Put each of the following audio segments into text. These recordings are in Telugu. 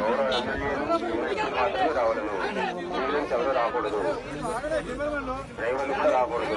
గౌరవ ఎమ్మెల్యేలు మాత్రమే రావడదు ఎవరు రాకూడదు డ్రైవర్లు కూడా రాకూడదు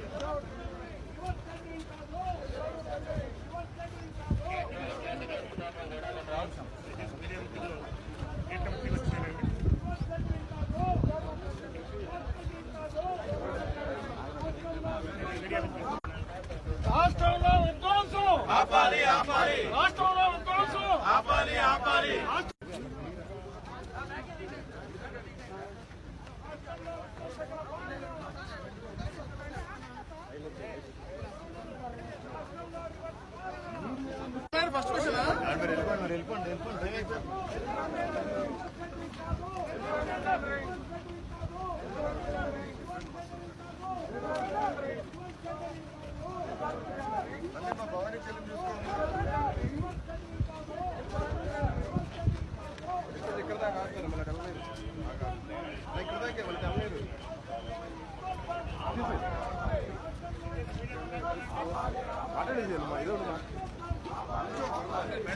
రాష్ట్రంలో విధ్వంసం ఆపాలి ఆపాలి రాష్ట్రంలో విధ్వంసం ఆపాలి ఆపాలి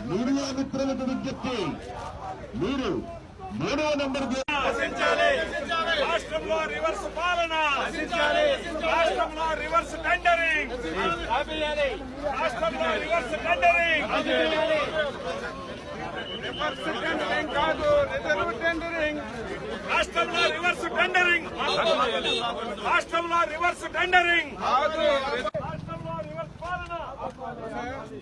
మీడియా మిత్రులకు విజ్ఞప్తి మీరు మూడవ నంబర్ రాష్ట్రంలో రివర్స్ పాలన. రాష్ట్రంలో reverse tendering. Reverse tendering reverse tendering కాదు రిజర్వ్ టెండరింగ్ రాష్ట్రంలో రివర్స్ టెండరింగ్ రాష్ట్రంలో రివర్స్ టెండరింగ్ రాష్ట్రంలో రివర్స్ పాలన కాదు